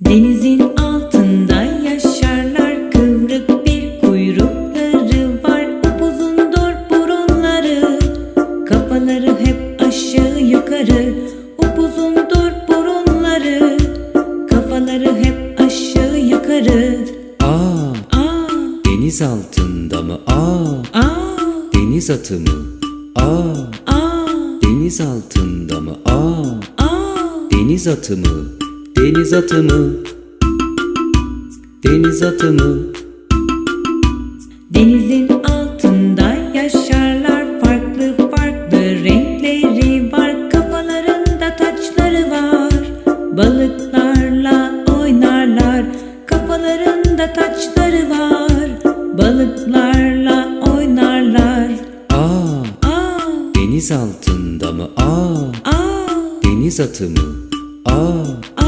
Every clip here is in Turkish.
Denizin altında yaşarlar kıvrık bir kuyrukları var upuzundur burunları. Kafaları hep aşağı yukarı upuzundur burunları. Kafaları hep aşağı yukarı. Aa, aa deniz altında mı? Aa, aa deniz atı mı? Aa, aa deniz altında mı? Aa, aa deniz atı mı? Deniz atı mı? Deniz atı mı? Denizin altında yaşarlar farklı farklı renkleri var. Kafalarında taçları var. Balıklarla oynarlar. Kafalarında taçları var. Balıklarla oynarlar. Aa, aa deniz altında mı? Aa, aa deniz atı mı? Aa, aa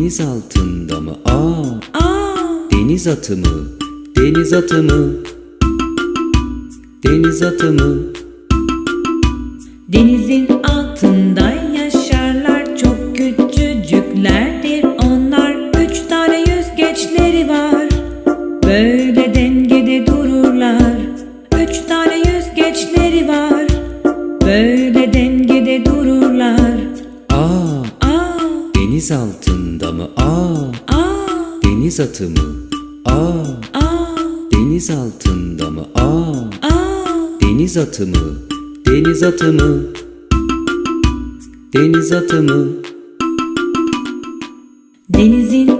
deniz altında mı? Aa, aa deniz atı mı? Deniz atı mı? Deniz atı mı? Denizin altında yaşarlar çok küçücüklerdir onlar Üç tane yüzgeçleri var böyle dengede dururlar Üç tane yüzgeçleri var böyle dengede dururlar Aa, Aa deniz altında mı? Aa, aa deniz atı mı? Aa, aa deniz altında mı? Aa, aa deniz atı mı? Deniz atı mı? Deniz atı mı? Denizin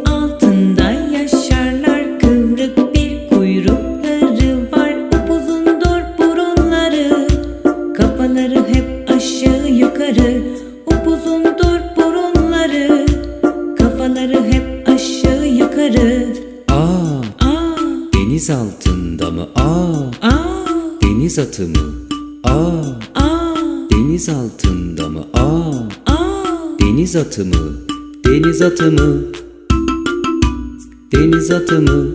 deniz altında mı? Aa, aa deniz atı mı? Aa, aa deniz altında mı? Aa, aa deniz atı mı? Deniz atı mı? Deniz atı mı?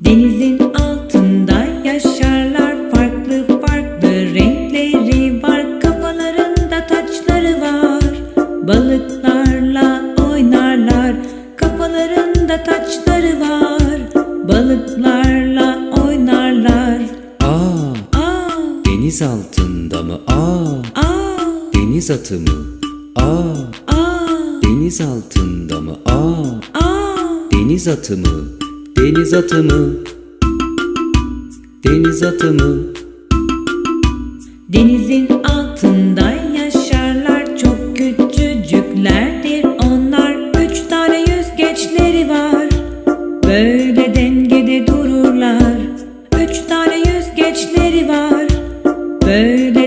Denizin altında yaşarlar farklı farklı renkleri var kafalarında taçları var balıklarla oynarlar kafalarında taçları var balıklarla oynarlar Aa, aa deniz altında mı? Aa, aa deniz atı mı? Aa, aa deniz altında mı? Aa, aa deniz atı mı? Deniz atı mı? Deniz atı mı? Üç tane yüzgeçleri var. Böyle